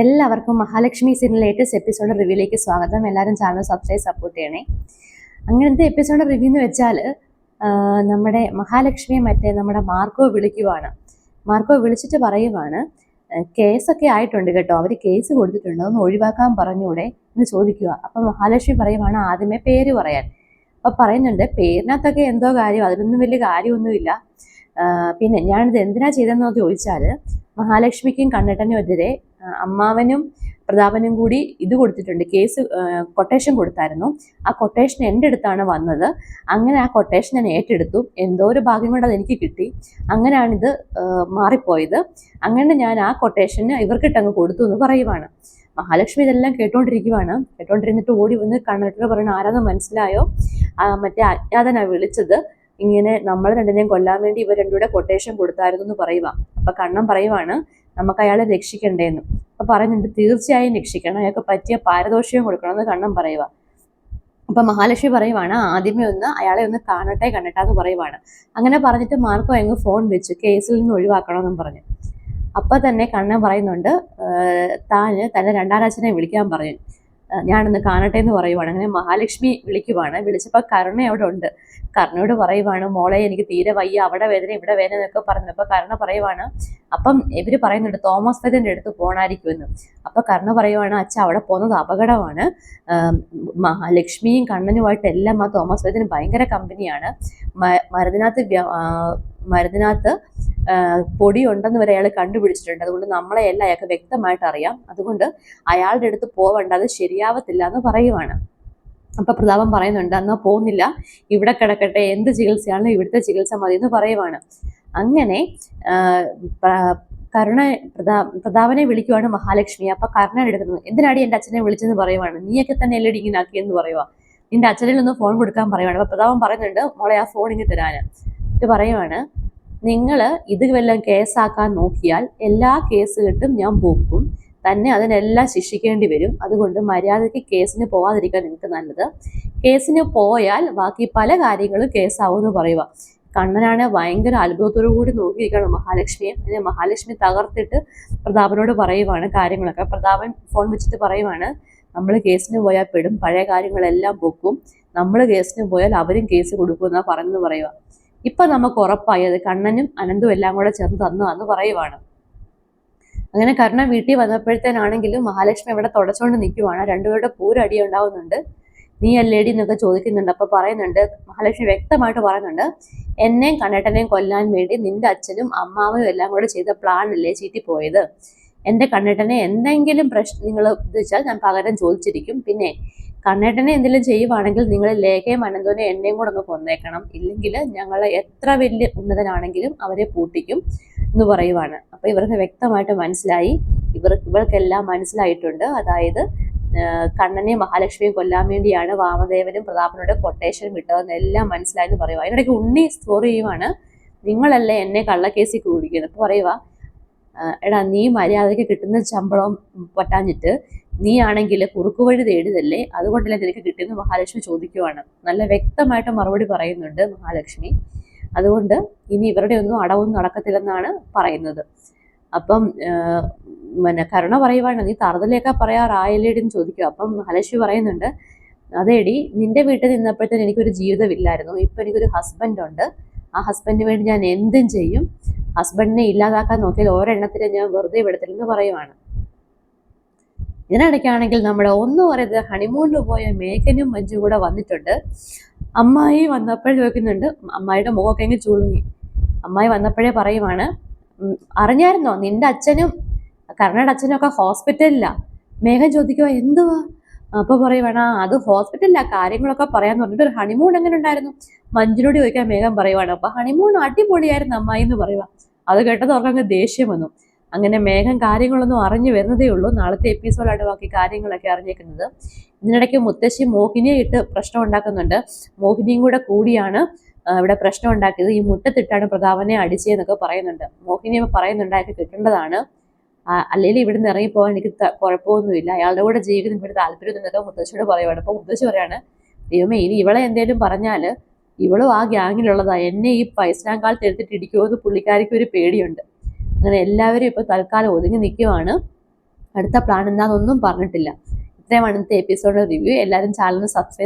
എല്ലാവർക്കും Mahalakshmi serial latest episode റിവ്യൂലേക്ക് സ്വാഗതം. എല്ലാവരും ചാനൽ സബ്സ്ക്രൈബ് സപ്പോർട്ട് ചെയ്യണേ. അങ്ങനത്തെ എപ്പിസോഡ് റിവ്യൂ എന്ന് വെച്ചാൽ നമ്മുടെ മഹാലക്ഷ്മിയെ മറ്റേ നമ്മുടെ മാർക്കോ വിളിക്കുവാണ്. മാർക്കോ വിളിച്ചിട്ട് പറയുവാണ് കേസൊക്കെ ആയിട്ടുണ്ട് കേട്ടോ. അവർ കേസ് കൊടുത്തിട്ടുണ്ട്. ഒന്ന് ഒഴിവാക്കാൻ പറഞ്ഞൂടെ എന്ന് ചോദിക്കുക. അപ്പം മഹാലക്ഷ്മി പറയുവാണ് ആദ്യമേ പേര് പറയാൻ. അപ്പം പറയുന്നുണ്ട് പേരിനകത്തൊക്കെ എന്തോ കാര്യം അതിനൊന്നും വലിയ കാര്യമൊന്നുമില്ല. പിന്നെ ഞാനിത് എന്തിനാ ചെയ്തതെന്ന് ചോദിച്ചാൽ മഹാലക്ഷ്മിക്കും കണ്ണട്ടനും എതിരെ അമ്മാവനും പ്രതാപനും കൂടി ഇത് കൊടുത്തിട്ടുണ്ട്. കേസ് കൊട്ടേഷൻ കൊടുത്തായിരുന്നു. ആ കൊട്ടേഷൻ എന്റെ അടുത്താണ് വന്നത്. അങ്ങനെ ആ കൊട്ടേഷൻ ഞാൻ ഏറ്റെടുത്തു. എന്തോ ഒരു ഭാഗ്യം കൊണ്ട് അത് എനിക്ക് കിട്ടി. അങ്ങനെയാണിത് മാറിപ്പോയത്. അങ്ങനെ ഞാൻ ആ കൊട്ടേഷന് ഇവർക്കിട്ടങ്ങ് കൊടുത്തു എന്ന് പറയുവാണ്. മഹാലക്ഷ്മി ഇതെല്ലാം കേട്ടോണ്ടിരിക്കുവാണ്. കേട്ടോണ്ടിരുന്നിട്ട് ഓടി വന്ന് കണ്ണേട്ടനോട് പറയുന്നത് ആരാന്ന് മനസ്സിലായോ? മറ്റേ അജ്ഞാതനാണ് വിളിച്ചത്. ഇങ്ങനെ നമ്മൾ രണ്ടിനെയും കൊല്ലാൻ വേണ്ടി ഇവർ രണ്ടുകൂടെ കൊട്ടേഷൻ കൊടുത്തായിരുന്നു എന്ന് പറയുക അപ്പൊ കണ്ണൻ പറയുവാണ്. നമുക്ക് അയാളെ രക്ഷിക്കണ്ടേന്ന്. അപ്പൊ പറയുന്നുണ്ട് തീർച്ചയായും രക്ഷിക്കണം. അയാൾക്ക് പറ്റിയ പാരദോഷികം കൊടുക്കണമെന്ന് കണ്ണം പറയുക. അപ്പൊ മഹാലക്ഷ്മി പറയുവാണ് ആദ്യമേ ഒന്ന് അയാളെ ഒന്ന് കാണട്ടെ കണ്ടട്ടെ എന്ന് പറയുവാണ്. അങ്ങനെ പറഞ്ഞിട്ട് മാർക്കോ അങ്ങ് ഫോൺ വെച്ച് കേസിൽ നിന്ന് ഒഴിവാക്കണമെന്നും പറഞ്ഞു. അപ്പൊ തന്നെ കണ്ണൻ പറയുന്നുണ്ട് "ഏഹ് താന് തന്റെ രണ്ടാനച്ഛനെ വിളിക്കാൻ പറഞ്ഞു. ഞാനൊന്ന് കാണട്ടെ എന്ന് പറയുവാണ്. അങ്ങനെ മഹാലക്ഷ്മി വിളിക്കുവാണ്. വിളിച്ചപ്പോൾ കരുണ അവിടെ ഉണ്ട്. കരുണയോട് പറയുവാണ് മോളെ എനിക്ക് തീരെ വയ്യ. അവിടെ വേദന ഇവിടെ വേദന എന്നൊക്കെ പറഞ്ഞു. അപ്പൊ കരുണ പറയുവാണ് അപ്പം ഇവർ പറയുന്നുണ്ട് തോമസ് ഫെദന്റെ അടുത്ത് പോണായിരിക്കുമെന്ന് അപ്പൊ കരുണ പറയുവാണ് അച്ഛ അവിടെ പോകുന്നത് അപകടമാണ്. മഹാലക്ഷ്മിയും കണ്ണനുമായിട്ട് എല്ലാം ആ തോമസ് ഫെദന് ഭയങ്കര കമ്പനിയാണ്. മരുന്നിനകത്ത് മരുന്നിനകത്ത് ആ, പൊടി ഉണ്ടെന്ന് വരെ അയാൾ കണ്ടുപിടിച്ചിട്ടുണ്ട്. അതുകൊണ്ട് നമ്മളെ എല്ലാം അയാൾക്ക് വ്യക്തമായിട്ട് അറിയാം. അതുകൊണ്ട് അയാളുടെ അടുത്ത് പോവണ്ട അത് ശരിയാവത്തില്ല എന്ന് പറയുവാണ്. അപ്പൊ പ്രതാപം പറയുന്നുണ്ട് എന്നാ പോകുന്നില്ല ഇവിടെ കിടക്കട്ടെ. എന്ത് ചികിത്സയാണെങ്കിലും ഇവിടുത്തെ ചികിത്സ മതി എന്ന് പറയുവാണ്. അങ്ങനെ കരുണ പ്രതാ പ്രതാപനെ വിളിക്കുവാണ് മഹാലക്ഷ്മി. അപ്പൊ കരുണ എടുക്കുന്നു. എന്തിനാടി എന്റെ അച്ഛനെ വിളിച്ചെന്ന് പറയുവാണ്? നീയൊക്കെ തന്നെ എല്ലടി ഇങ്ങനെ ആക്കിയെന്ന് പറയുക നിന്റെ അച്ഛനിൽ ഒന്ന് ഫോൺ കൊടുക്കാൻ പറയുവാണ്. അപ്പൊ പ്രതാപൻ പറയുന്നുണ്ട് മോളെ ആ ഫോൺ ഇങ്ങനെ തരാന്. എന്നിട്ട് പറയുവാണ് നിങ്ങൾ ഇത് വല്ലതും കേസാക്കാൻ നോക്കിയാൽ എല്ലാ കേസുകെട്ടും ഞാൻ പോക്കും തന്നെ അതിനെല്ലാം ശിക്ഷിക്കേണ്ടി വരും. അതുകൊണ്ട് മര്യാദയ്ക്ക് കേസിന് പോവാതിരിക്കാൻ നിങ്ങൾക്ക് നല്ലത്. കേസിന് പോയാൽ ബാക്കി പല കാര്യങ്ങളും കേസാവും എന്ന് പറയുക. കണ്ണനാണ് ഭയങ്കര അത്ഭുതത്തോടു കൂടി നോക്കിയിരിക്കണം മഹാലക്ഷ്മിയെ. അതിനെ മഹാലക്ഷ്മി തകർത്തിട്ട് പ്രതാപനോട് പറയുവാണ് കാര്യങ്ങളൊക്കെ. പ്രതാപൻ ഫോൺ വെച്ചിട്ട് പറയുവാണ് നമ്മൾ കേസിന് പോയാൽ പെടും. പഴയ കാര്യങ്ങളെല്ലാം പൊക്കും. നമ്മൾ കേസിന് പോയാൽ അവരും കേസ് കൊടുക്കുമെന്നാണ് പറഞ്ഞെന്ന് പറയുക. ഇപ്പൊ നമുക്ക് ഉറപ്പായത് കണ്ണനും അനന്തും എല്ലാം കൂടെ ചേർന്ന് തന്നതാന്ന് പറയുവാണ്. അങ്ങനെ കർണൻ വീട്ടിൽ വന്നപ്പോഴത്തേനാണെങ്കിലും മഹാലക്ഷ്മി അവിടെ തുടച്ചുകൊണ്ട് നിൽക്കുവാണ്. രണ്ടുപേരുടെ പൂരടി ഉണ്ടാവുന്നുണ്ട്. നീ അല്ലേടി എന്നൊക്കെ ചോദിക്കുന്നുണ്ട്. അപ്പൊ പറയുന്നുണ്ട് മഹാലക്ഷ്മി വ്യക്തമായിട്ട് പറയുന്നുണ്ട് എന്നെയും കണ്ണേട്ടനെയും കൊല്ലാൻ വേണ്ടി നിന്റെ അച്ഛനും അമ്മാവനും എല്ലാം കൂടെ ചെയ്ത പ്ലാൻ അല്ലേ ചീറ്റിപ്പോയത് എന്റെ കണ്ണേട്ടനെ എന്തെങ്കിലും പ്രശ്നങ്ങൾ നിങ്ങൾ ഉദ്ദേശിച്ചാൽ ഞാൻ പകരം ചോദിച്ചിരിക്കും. പിന്നെ കണ്ണേട്ടനെ എന്തെങ്കിലും ചെയ്യുവാണെങ്കിൽ നിങ്ങൾ ലേഖയും അനന്തോനെ എന്നെയും കൂടെ ഒന്ന് കൊന്നേക്കണം. ഇല്ലെങ്കിൽ ഞങ്ങൾ എത്ര വലിയ ഉന്നതനാണെങ്കിലും അവരെ പൂട്ടിക്കും എന്ന് പറയുവാണ്. അപ്പൊ ഇവർക്ക് വ്യക്തമായിട്ട് മനസ്സിലായി. ഇവർ ഇവർക്കെല്ലാം മനസ്സിലായിട്ടുണ്ട്. അതായത് കണ്ണനെയും മഹാലക്ഷ്മിയും കൊല്ലാൻ വേണ്ടിയാണ് വാമദേവനും പ്രതാപനോട് കൊട്ടേഷൻ വിട്ടതെന്ന് എല്ലാം മനസ്സിലായെന്ന് പറയുക അതിനിടയ്ക്ക് ഉണ്ണി സ്റ്റോറി ചെയ്യുവാണ്. നിങ്ങളല്ലേ എന്നെ കള്ളക്കേസിൽ കൂടിക്കുന്നത്? അപ്പൊ പറയുക എടാ നീ മര്യാദയ്ക്ക് കിട്ടുന്ന ശമ്പളം പറ്റാഞ്ഞിട്ട് നീ ആണെങ്കിൽ കുറുക്കു വഴി തേടിയതല്ലേ? അതുകൊണ്ടല്ലേ നിനക്ക് കിട്ടിയെന്ന് മഹാലക്ഷ്മി ചോദിക്കുവാണ്. നല്ല വ്യക്തമായിട്ട് മറുപടി പറയുന്നുണ്ട് മഹാലക്ഷ്മി. അതുകൊണ്ട് ഇനി ഇവരുടെ ഒന്നും അടവൊന്നും നടക്കത്തില്ലെന്നാണ് പറയുന്നത്. അപ്പം പിന്നെ കരുണ പറയുവാണ് നീ തറുതലേക്കാ പറയാറായല്ലേടി എന്ന് ചോദിക്കുക. അപ്പം മഹാലക്ഷ്മി പറയുന്നുണ്ട് അതേടി നിന്റെ വീട്ടിൽ നിന്നപ്പോഴത്തേന് എനിക്കൊരു ജീവിതമില്ലായിരുന്നു. ഇപ്പൊ എനിക്കൊരു ഹസ്ബൻഡ് ഉണ്ട്. ആ ഹസ്ബൻഡിന് വേണ്ടി ഞാൻ എന്തും ചെയ്യും. ഹസ്ബൻഡിനെ ഇല്ലാതാക്കാൻ നോക്കിയാൽ ഓരെണ്ണത്തിനെ ഞാൻ വെറുതെ വിടത്തില്ലെന്ന് പറയുവാണ്. ഇതിനിടയ്ക്കാണെങ്കിൽ നമ്മുടെ ഒന്ന് പറയുന്നത് ഹണിമൂണിൽ പോയ മേഘനും മഞ്ജും കൂടെ വന്നിട്ടുണ്ട്. അമ്മായി വന്നപ്പോഴേ ചോദിക്കുന്നുണ്ട് അമ്മായിയുടെ മുഖമൊക്കെ എങ്ങനെ ചൂടുങ്ങി അമ്മായി വന്നപ്പോഴേ പറയുവാണ് "ഉം, അറിഞ്ഞായിരുന്നോ? നിന്റെ അച്ഛനും കർണയുടെ അച്ഛനും ഒക്കെ ഹോസ്പിറ്റലിലാണ് മേഘൻ ചോദിക്കുക എന്തുവാ? അപ്പൊ പറയുവാണ് അത് ഹോസ്പിറ്റലിലാ കാര്യങ്ങളൊക്കെ പറയാന്ന് പറഞ്ഞിട്ട് ഒരു ഹണിമൂൺ എങ്ങനെ ഉണ്ടായിരുന്നു? മഞ്ജുനോട് ചോദിക്കാൻ മേഘം പറയുവാണ് അപ്പൊ ഹണിമൂൺ അടിപൊളിയായിരുന്നു അമ്മായി എന്ന് പറയുക അത് കേട്ടത് അവർക്ക് അങ്ങ് ദേഷ്യം വന്നു. അങ്ങനെ മേഘം കാര്യങ്ങളൊന്നും അറിഞ്ഞു വരുന്നതേ ഉള്ളൂ. നാളത്തെ എപ്പിസോഡാണ് ബാക്കി കാര്യങ്ങളൊക്കെ അറിഞ്ഞേക്കുന്നത് ഇതിനിടയ്ക്ക് മുത്തശ്ശി മോഹിനിയെ ഇട്ട് പ്രശ്നം ഉണ്ടാക്കുന്നുണ്ട്. മോഹിനിയും കൂടെ കൂടിയാണ് ഇവിടെ പ്രശ്നം ഉണ്ടാക്കിയത്. ഈ മുട്ടത്തിട്ടാണ് പ്രതാപനെ അടിച്ചതെന്നൊക്കെ പറയുന്നുണ്ട്. മോഹിനി പറയുന്നുണ്ട് അയാൾക്ക് കിട്ടേണ്ടതാണ്. അല്ലെങ്കിൽ ഇവിടുന്ന് ഇറങ്ങിപ്പോകാൻ എനിക്ക് കുഴപ്പമൊന്നുമില്ല. അയാളുടെ കൂടെ ജീവിക്കുന്ന ഇവിടെ താല്പര്യം എന്നൊക്കെ മുത്തശ്ശിയോട് പറയുവാണ്. അപ്പൊ മുത്തശ്ശി പറയാണ് ദൈവമേ ഇനി ഇവളെ എന്തേലും പറഞ്ഞാൽ ഇവളും ആ ഗ്യാങ്ങിലുള്ളതാ. എന്നെ ഈ പൈസ കാലത്ത് എടുത്തിട്ട് ഇടിക്കുമോ എന്ന് പുള്ളിക്കാരിക്ക് ഒരു പേടിയുണ്ട്. അങ്ങനെ എല്ലാവരും ഇപ്പോൾ തൽക്കാലം ഒതുങ്ങി നിൽക്കുവാണ് അടുത്ത പ്ലാൻ എന്താണെന്നൊന്നും പറഞ്ഞിട്ടില്ല. ഇത്രയും ഇന്നത്തെ എപ്പിസോഡ് റിവ്യൂ എല്ലാവരും ചാനൽ സബ്സ്ക്രൈബ്